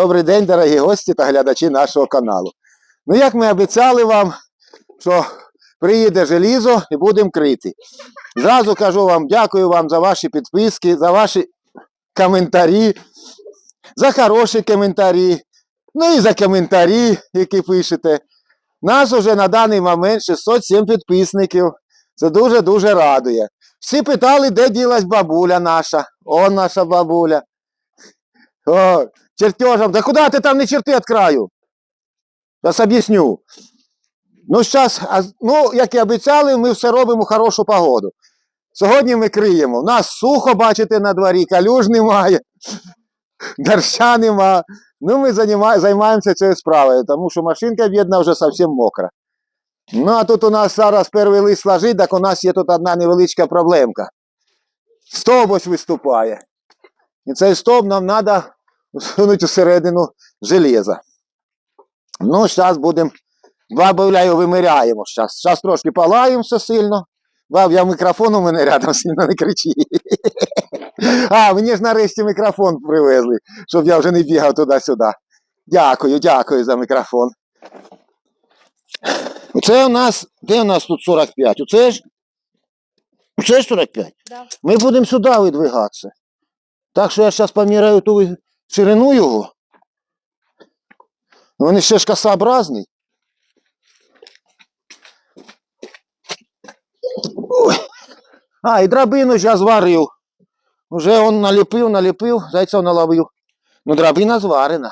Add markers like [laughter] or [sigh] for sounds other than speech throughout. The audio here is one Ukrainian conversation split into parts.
Добрий день, дорогі гості та глядачі нашого каналу. Ну, як ми обіцяли вам, що приїде желізо і будемо крити. Зразу кажу вам, дякую вам за ваші підписки, за ваші коментарі, за хороші коментарі, ну і за коментарі, які пишете. Нас уже на даний момент 607 підписників. Це дуже-дуже радує. Всі питали, де ділась бабуля наша. О, наша бабуля. О, чертежом. Да куда ты там не черти от краю? Зараз об'ясню. Ну, а, ну, як і обіцяли, ми все робимо хорошу погоду. Сьогодні ми криємо. У нас сухо, бачите, на дворі, калюж немає, [laughs] доща нема. Ну, ми займаємо, займаємося цією справою, тому що машинка бідна вже зовсім мокра. Ну, а тут у нас зараз перший лист лежить, так у нас є тут одна невеличка проблемка. Стовп ось виступає. І цей стовп нам треба всунути всередину железа. Ну, зараз будемо, бабуляю, вимиряємо. Зараз, зараз трошки палаємося сильно. Баб, я мікрофон у мене рядом сильно не кричи. [laughs] А, мені ж нарешті мікрофон привезли, щоб я вже не бігав туди-сюди. Дякую, дякую за мікрофон. Оце у нас, де у нас тут 45? Оце ж? Оце ж 45? Да. Ми будемо сюди видвигатися. Так що я зараз поміряю ту ширину його. Він ще ж косообразний. А, і драбину я зварив. Уже он наліпив, наліпив, зайця наловив. Ну, драбина зварена.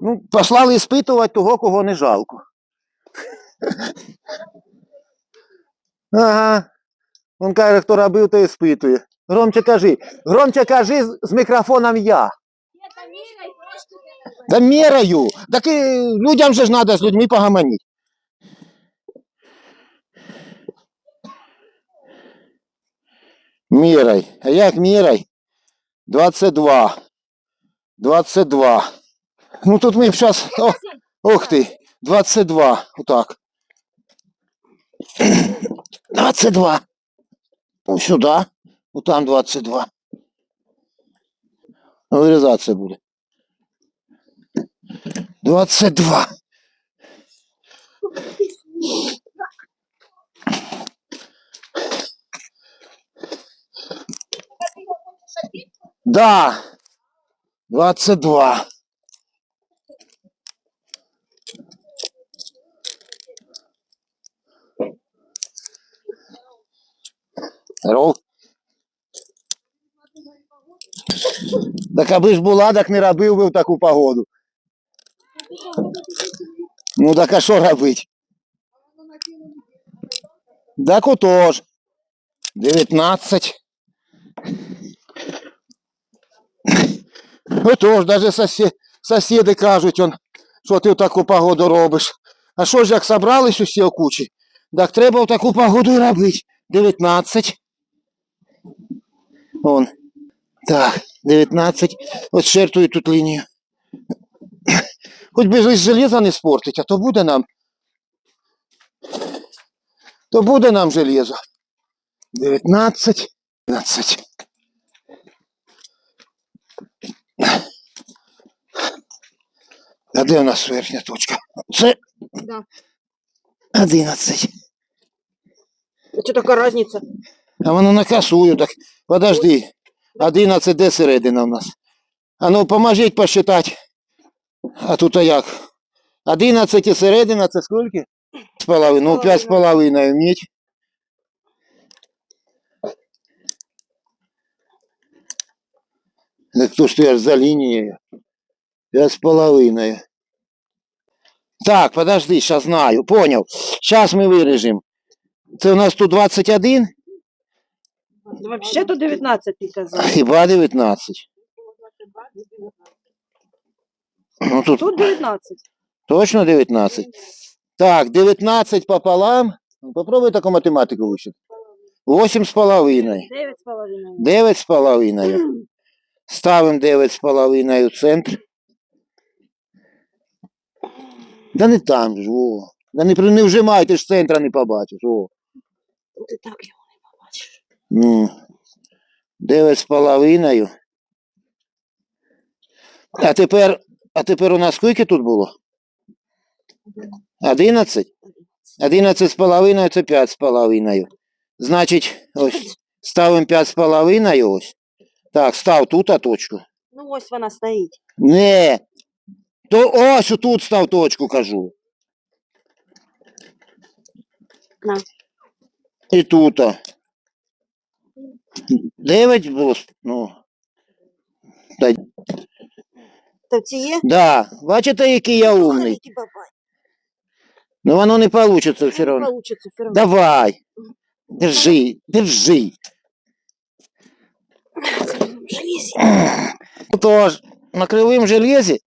Ну, послали іспитувати того, кого не жалко. [laughs] Ага. Он каже, хто робив, то іспитує. Громче кажи. Громче кажи з мікрофоном я. Да мераю. Так і людям же ж треба з людьми погаманити. Мірай. А як мірай? 22. 22. Ну тут ми зараз. О, ух ти. 22. Отак. 22. Ось сюди. Вот там 22. Вирізатися буде. 22. Да. 22. Здоров. Так аби ж була, не робив би в таку погоду. Ну так а що робить? Так отож. 19. Отож, навіть сосі... сусіди кажуть, он, що ти в таку погоду робиш. А що ж як собрались усі кучі? Так треба в таку погоду і робити. 19. Вон. Так, 19. От чертую тут лінію. Хоч би ж железо не спортить, а то буде нам. То буде нам железо. 19. 19. А де у нас верхня точка? Це Да. 11. Что такая разница? А воно накасую, так подожди. 11 де середина у нас? А ну поможіть посчитати. А тут а як? 11 і середина це скільки? З половиною. Ну, 5 з половиною мідь. Так то що я ж за лінією. 5 з половиною. Так, подожди, сейчас знаю, понял. Сейчас мы вырежем. Це у нас тут 21, Вообще то 19 ты казал. хіба 19. Ну тут Тут 19. точно 19. Так, 19 пополам. Ну, Попробуй таку математику вивчити. 8 з половиною. 9 с половиной. 9 з половиною. Ставимо 9 з половиною в центр. Да не там ж, о. Да не, не вжимай, ти ж центра не побачиш, о. Ты так его не побачишь. Ну, 9 з половиною. А тепер а тепер у нас скільки тут було? 11? 11 з половиною це 5 з половиною. Значить, ось ставимо 5 з половиною ось. Так, став тут а точку. Ну ось вона стоїть. Не. То ось тут став точку, кажу. На. І тут. Дев'ять було. Ну. Та, То ці є? да. Бачите, який я умний. Бабай. Ну воно не вийде все Не одно. получиться все одно. Давай. Держи, держи. Железі. Тож, на кривим железі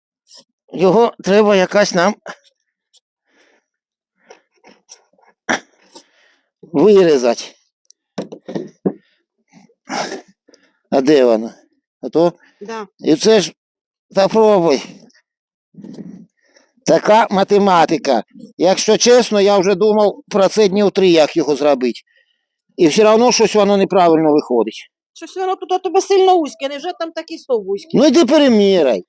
його треба якась нам вирізати. А де воно? А то Да. і це ж попробуй. Така математика. Якщо чесно, я вже думав про це днів три, як його зробити. І все одно щось воно неправильно виходить. Щось воно тут у тебе сильно вузьке, невже там такий стов вузький? Ну йди переміряй.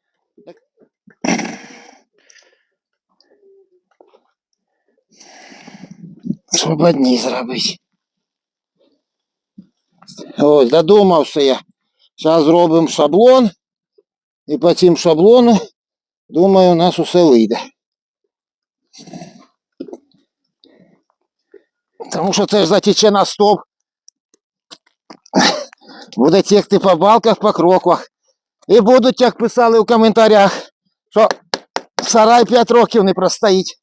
Свободні зробити. Ось, додумався я. Зараз зробимо шаблон. І по цим шаблону, думаю, у нас усе вийде. Тому що це ж затіче на стоп. Буде текти по балках, по кроквах. І будуть, як писали в коментарях, що сарай 5 років не простоїть.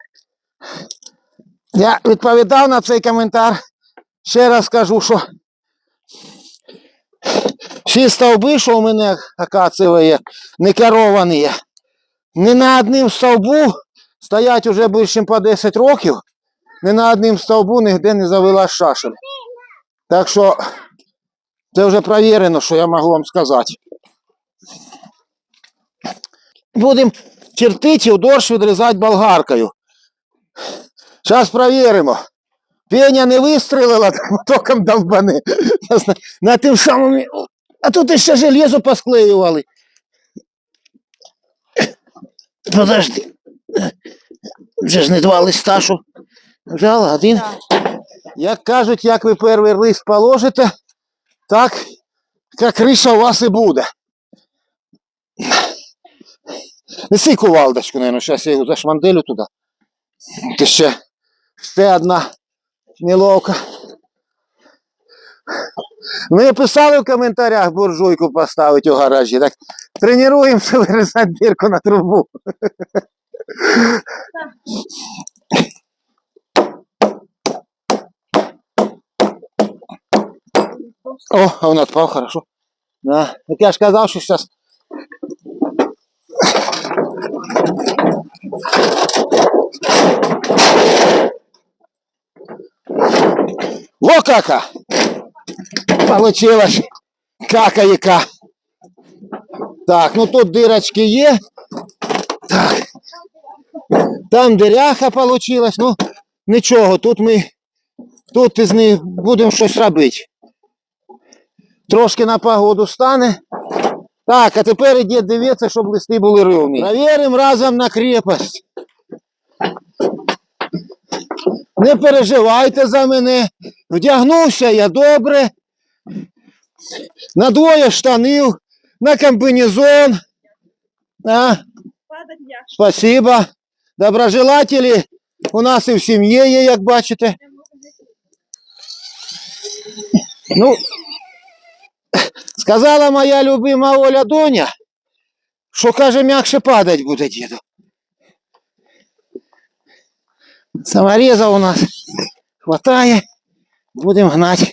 Я відповідав на цей коментар. Ще раз скажу, що всі стовби, що у мене акациеві, не керовані, ні на одним стовбу стоять уже більше по 10 років, ні на одним стовбу ніде не завела шашель. Так що це вже перевірено, що я можу вам сказати. Будемо чертити і дорж відрізати болгаркою. Зараз перевіримо. Пеня не вистрілила, [laughs] током довбани. На, [laughs] на тим самим. А тут ще железо посклеювали. Подожди. Вже ж не два листа, що взяла один. Як кажуть, як ви перший лист положите, так як криша у вас і буде. Неси кувалдочку, наверное, зараз я його зашманделю туди. Ще, ще одна неловка. Ми писали в коментарях буржуйку поставити у гаражі. Так тренуємося [laughs] вирізати дірку на трубу. О, а он отпал, хорошо. Да. Так я ж казав, що зараз. Во кака! Получилось. какаяка. Так, ну тут дырочки є. Так. Там диряха получилась. Ну, нічого, тут ми тут із них будемо щось робити. Трошки на погоду стане. Так, а тепер іде дивитися, щоб листи були рівні. Провіримо разом на крепость. Не переживайте за мене. Вдягнувся я добре. На двоє штанів, на комбінезон. А, спасибо. Доброжелателі у нас і в сім'ї є, як бачите. Ну, сказала моя любима Оля Доня, що каже, м'якше падать буде діду. Самореза у нас хватає, будемо гнати.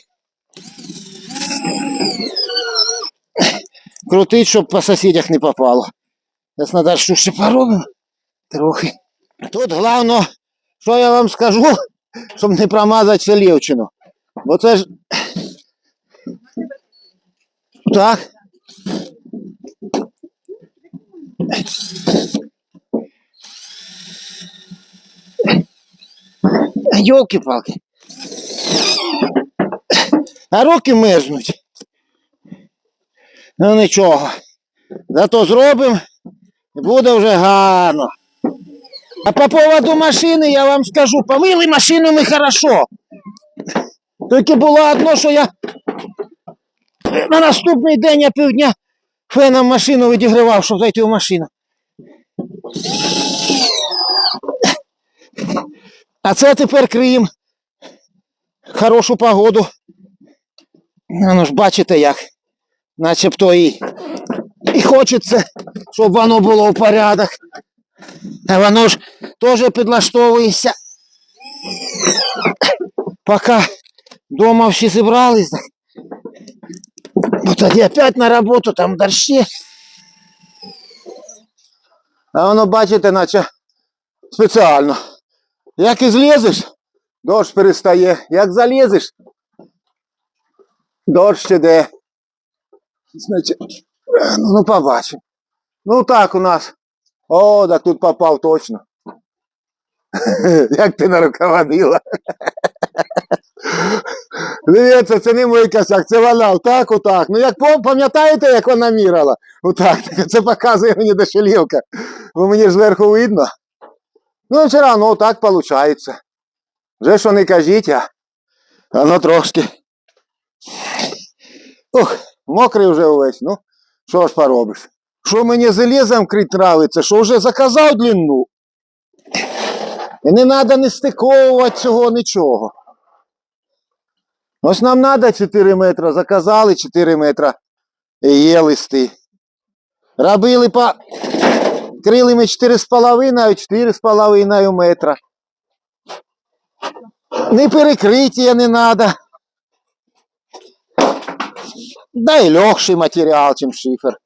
Крутить, щоб по сусідях не попало. Зараз треба що ще поробимо. Трохи. Тут головне, що я вам скажу, щоб не промазати селівчину. Бо це ж так. Йолки-палки. А руки мерзнуть. Ну нічого. Зато зробимо буде вже гарно. А по поводу машини я вам скажу, помили машину ми хорошо. Тільки було одно, що я на наступний день я півдня феном машину відігрівав, щоб зайти в машину. А це тепер Крим. Хорошу погоду. Ну ж бачите як. Начебто і, і хочеться, щоб воно було в порядок. А воно ж теж підлаштовується. Поки вдома всі зібрались. Бо тоді опять на роботу, там дощі. А воно, бачите, наче спеціально. Як і злізеш, дощ перестає. Як залізеш, дощ іде. Значить, ну, ну побачимо. Ну так у нас. О, так тут попав точно. Як ти нарукаводила. Дивіться, це не мій косяк, це вона отак, отак. Ну як пам- пам'ятаєте, як вона міряла? Отак, це показує мені дешелівка. Бо мені ж зверху видно. Ну, все одно так виходить. Вже що не кажіть, а воно трошки. Ух, мокрий вже увесь. Ну, що ж поробиш? Що мені залізом крить нравиться, що вже заказав длину. І не треба не стиковувати цього нічого. Ось нам треба 4 метри, заказали 4 метри і є листи. Робили по крили ми 4,5, 4,5 метра. Не перекриття не треба. Да і легший матеріал, чим шифер.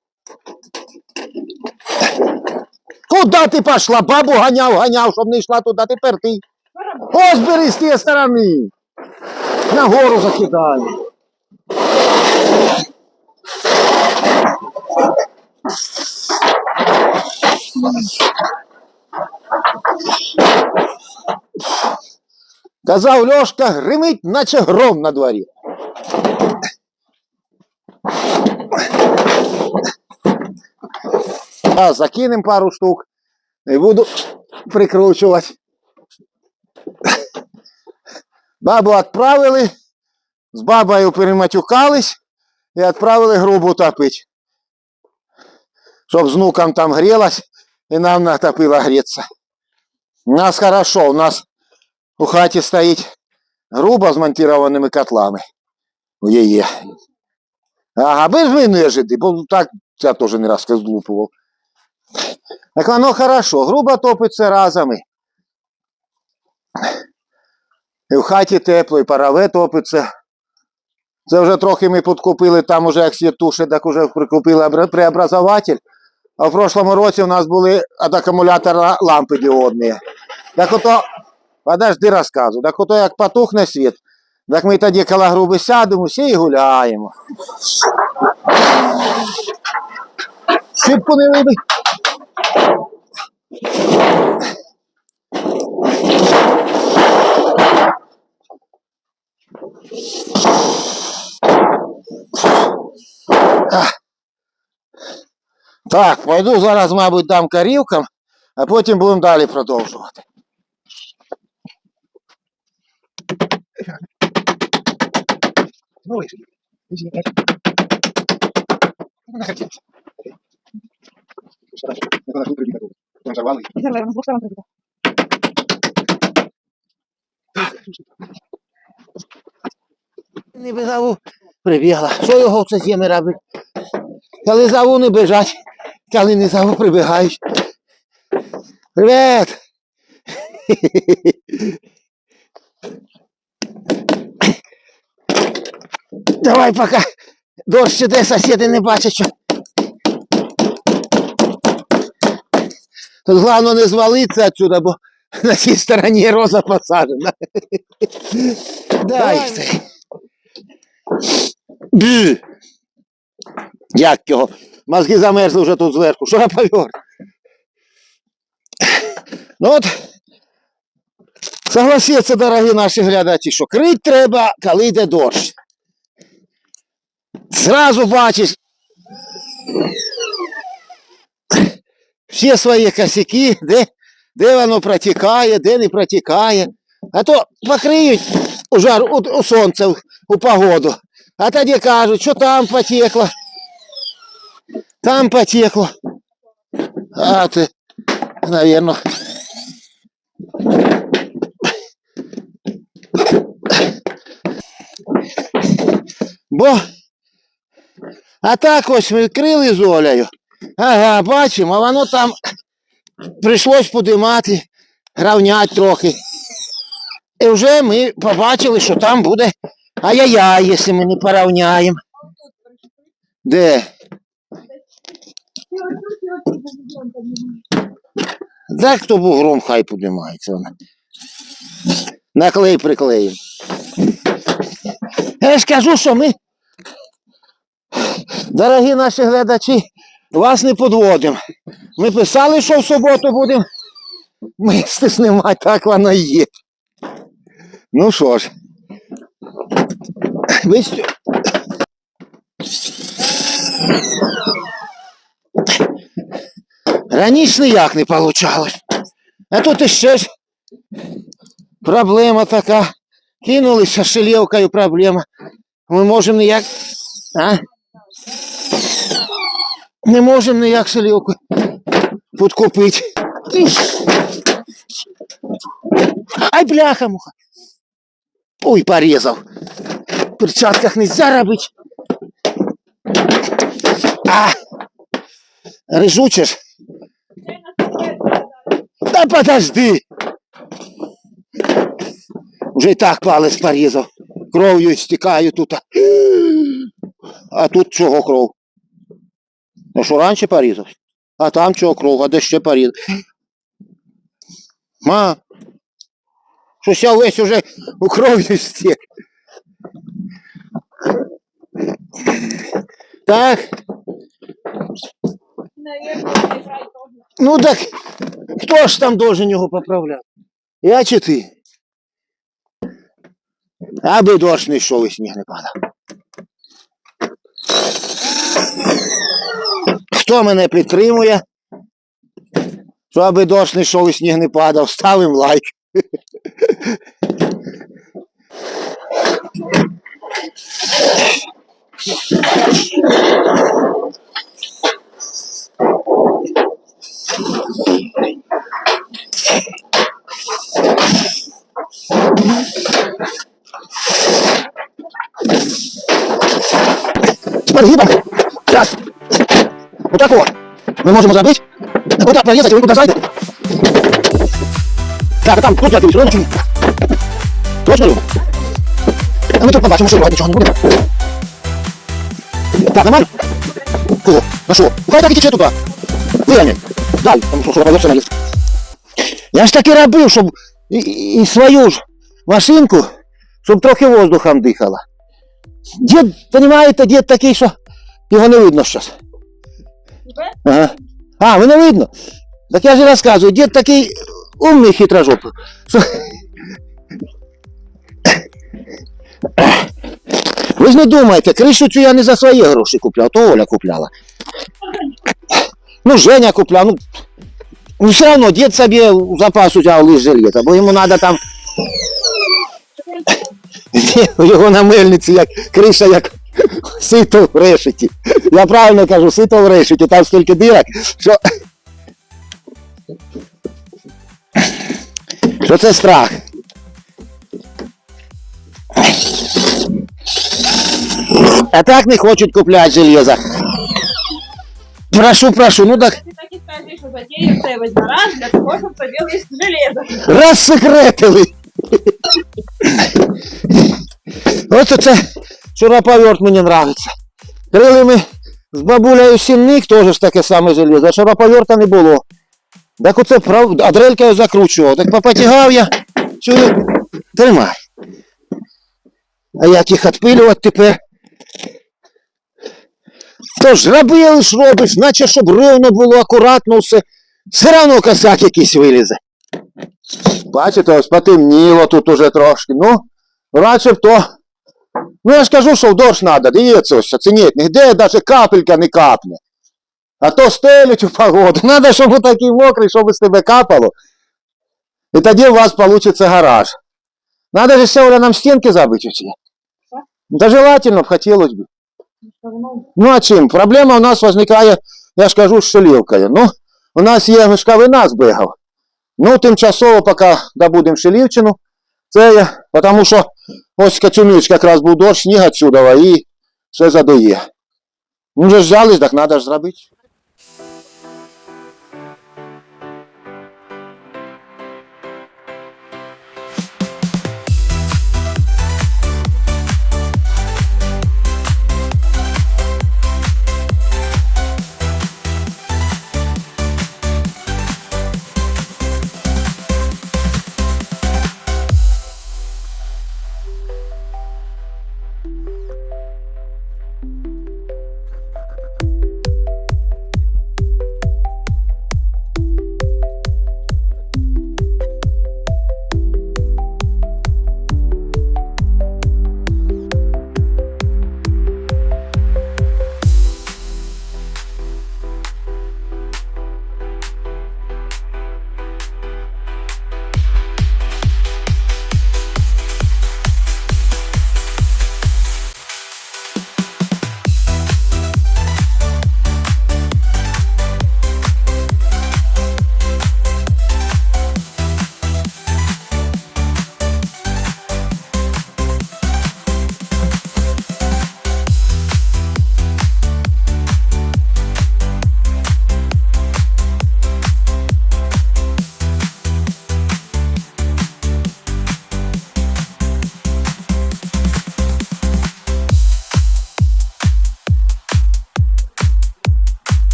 Куда ти пішла? Бабу ганяв, ганяв, щоб не йшла туди, тепер ти. Ось бери з тієї сторони. Нагору закидай. Казав Льошка, гримить, наче гром на дворі. А, закинем пару штук і буду прикручувати. Бабу відправили, з бабою перематюкались і відправили грубу топити. Щоб з внуком там грілась і нам натопила гріться. У нас хорошо, у нас у хаті стоїть груба з монтированими котлами. У її. Ага, без мене жити, бо так я теж не раз злупував. Так воно хорошо, грубо топиться разами. І в хаті тепло, і парове топиться. Це вже трохи ми підкупили, там уже як світуші, так уже прикупили преобразователь. А в прошлому році у нас були від акумулятора лампи діодні. Так ото, подожди розказу, так ото як потухне світ, так ми тоді коло груби сядемо, всі і гуляємо. Шибку не вибий. Так, пойду зараз, мабуть, дам корівкам, а потім будемо далі продовжувати. Ну, знаю, що прибіг готовий. Там прибіду. Не бігаву прибігла. Що його це зіми робить? Коли зову не біжать, коли не зову прибігають. Привіт! Давай поки дощ іде, сусіди не бачать, що. Тут головне не звалитися отсюда, бо [laughs] на цій стороні роза посаджена. [laughs] Дай цей. Бі. Як його? Мозги замерзли вже тут зверху. Що я повер? Ну от, согласіться, дорогі наші глядачі, що крить треба, коли йде дощ. Зразу бачиш, всі свої косяки, де, де воно протікає, де не протікає. А то покриють у жар, у, у сонце, у, погоду. А тоді кажуть, що там потекло. Там потекло. А ти, наверное. Бо а так ось ми відкрили з Олею. Ага, бачимо, а воно там прийшлось подимати, равняти трохи. І вже ми побачили, що там буде ай-яй-яй, якщо ми не порівняємо. Де? Так хто бугром хай піднімається. Вона. На клей приклеїмо. Я ж кажу, що ми, дорогі наші глядачі, вас не підводимо. Ми писали, що в суботу будемо мисти знімати, так воно і є. Ну що ж. Ви? Раніше ніяк не вийшло. А тут іще ж проблема така. Кинулися шилівкою проблема. Ми можемо ніяк. А? Не можемо ніяк шилівку підкупити. Ай, бляха муха. Ой, порезал. В перчатках нельзя робити. А! Режучиш? Да подожди. Вже і так палець порізав. Кров'ю стікаю тут. А тут чого кров? Ну що раніше порізав? А там чого кров, а де ще порізав? Ма, щось я весь уже у кров'ю стік. Так, ну так хто ж там должен його поправляти? Я чи ти? Аби дощ не йшов і сніг не падав. Хто мене підтримує? Що аби дощ не йшов і сніг не падав, ставим лайк. Спасибо. Сейчас. Вот так вот. Мы можем зробити. Вот так прорезать, и вы туда зайдете. Так, а там тут якийсь ринок. Точно ринок? А ми тут побачимо, що нічого не буде. Так, нормально? Кого? На що? Хай так і тече туди. Виганяй. Дай, там що, що все наїзд. Я ж таки робив, щоб і, і і свою ж машинку, щоб трохи воздухом дихала. Дід, розумієте, дід такий, що його не видно зараз. Ага. А, мене видно. Так я ж розказую, дід такий умний хитрожопий. Ви ж не думайте, кришу цю я не за свої гроші купляв, то Оля купляла. Ну, Женя купляв, ну, ну все одно дід собі в запас взяв лист железа, бо йому треба там [laughs] його на мельниці, як криша, як [laughs] сито в решеті. Я правильно кажу, сито в решеті, там стільки дирок, що. Що це страх? А так не хочуть купляти железо. Прошу, прошу, ну так весь гараж для того, розсекретили. Ось це шуруповерт мені нравиться. Крили ми з бабулею сінник, теж таке саме железо, а шуруповерта не було. Так оце прав... а дрелькою закручував. Так попотягав я. Чую, тримай. А як їх відпилювати тепер? Робили ж робиш, наче щоб рівно було, акуратно все. Все одно косяк якийсь вилізе. Бачите, ось потемніло тут уже трошки. Ну, радше б то. Ну я ж кажу, що в дощ треба, дивіться ось, оцініть, нігде навіть капелька не капне. А то стелють у погоду. [laughs] Надо, щоб такий мокрий, щоб з тебе капало. І тоді у вас вийде гараж. Надо же ще Оля, нам стінки забити ці. Да желательно б хотілося б. Ну а чим? Проблема у нас виникає, я ж кажу, з шелівкою. Ну, у нас є мешковина з бігав. Ну, тимчасово, поки добудемо шелівчину, це я, тому що ось Кацюнич якраз був дощ, сніг отсюда, і все задує. Ну, вже ж так треба ж зробити.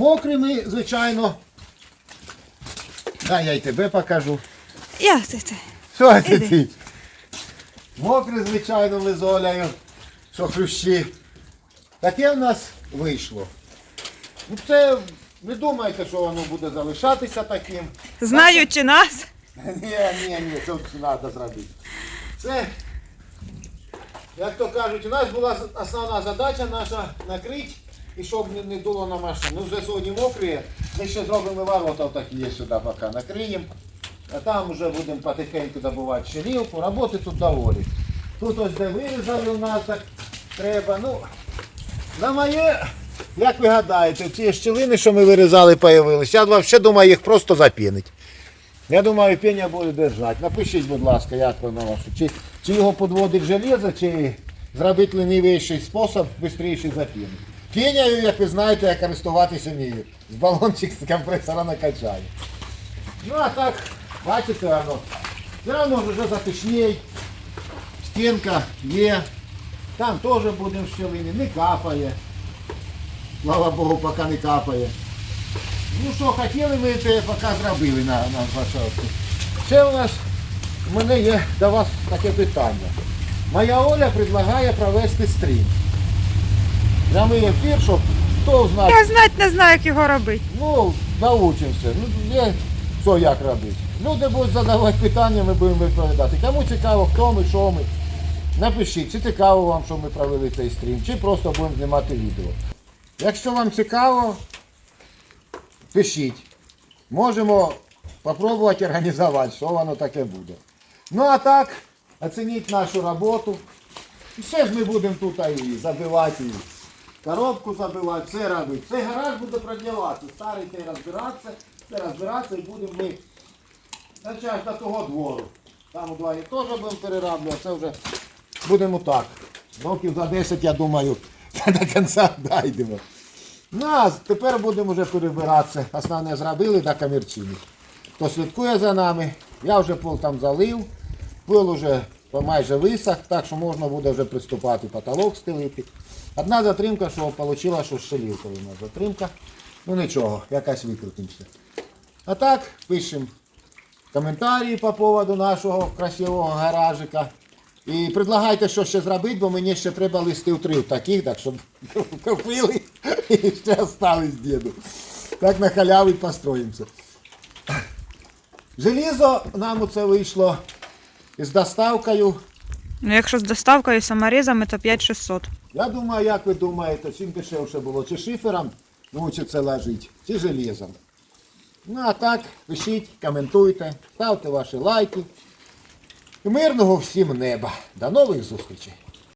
Мокрими, звичайно. Дай я й тебе покажу. Як ти ти? Що ти ти? Мокрий, звичайно, ми з Олею, що хрущі. Таке в нас вийшло. Ну це, не думайте, що воно буде залишатися таким. Знаючи нас, Ні, ні, ні, це треба зробити. Це, як то кажуть, у нас була основна задача наша накрити і щоб не, дуло на машину. Ну вже сьогодні мокрі, ми ще зробимо ворота є сюди поки накриємо. А там вже будемо потихеньку добувати щелівку. Роботи тут доволі. Тут ось де вирізали у нас так треба. Ну, на моє, як ви гадаєте, ці щілини, що ми вирізали, появилися. Я взагалі думаю, їх просто запінить. Я думаю, пеня буде держати. Напишіть, будь ласка, як воно ваше. Чи, чи його підводить железо, чи зробити ленивіший спосіб швидше запінити. Пеняю, як ви знаєте, я користуватися вмію. З балончик з компресора накачаю. Ну а так, бачите, воно. Все одно вже затишній. Стінка є. Там теж будемо щелини, не капає. Слава Богу, поки не капає. Ну що, хотіли ми те поки зробили на, на площадку. Ще у нас у мене є до вас таке питання. Моя Оля предлагає провести стрім. Прямий ефір, щоб хто знає. я знать не знаю, як його робити. Ну, научимося. Ну, є що як робити. Люди будуть задавати питання, ми будемо відповідати. Кому цікаво, хто ми, що ми. Напишіть, чи цікаво вам, що ми провели цей стрім, чи просто будемо знімати відео. Якщо вам цікаво, пишіть. Можемо спробувати організувати, що воно таке буде. Ну а так, оцініть нашу роботу. І все ж ми будемо тут і забивати, коробку забивати, все робити. Цей гараж буде продіватися. Старий цей розбиратися, все розбиратися і будемо ми аж до того двору. Там у дворі теж будемо перераблювати, це вже будемо так. Років за 10, я думаю, [laughs] до кінця дійдемо. Ну, а тепер будемо вже перебиратися. Основне зробили до комірчини. Хто слідкує за нами, я вже пол там залив, пил вже майже висох, так що можна буде вже приступати потолок стелити. Одна затримка, що вийшло, що щелівка у нас затримка. Ну нічого, якась викрутимося. А так, пишемо коментарі по поводу нашого красивого гаражика. І предлагайте, що ще зробити, бо мені ще треба листів три таких, так щоб [laughs] купили і ще остались діду. Так на халяві построїмося. Желізо нам оце вийшло із доставкою. Ну, якщо з доставкою і саморізами, то 5600. Я думаю, як ви думаєте, чим дешевше було, чи шифером ну, чи це лежить, чи железом. Ну а так, пишіть, коментуйте, ставте ваші лайки. Мирного всім неба. До нових зустрічей!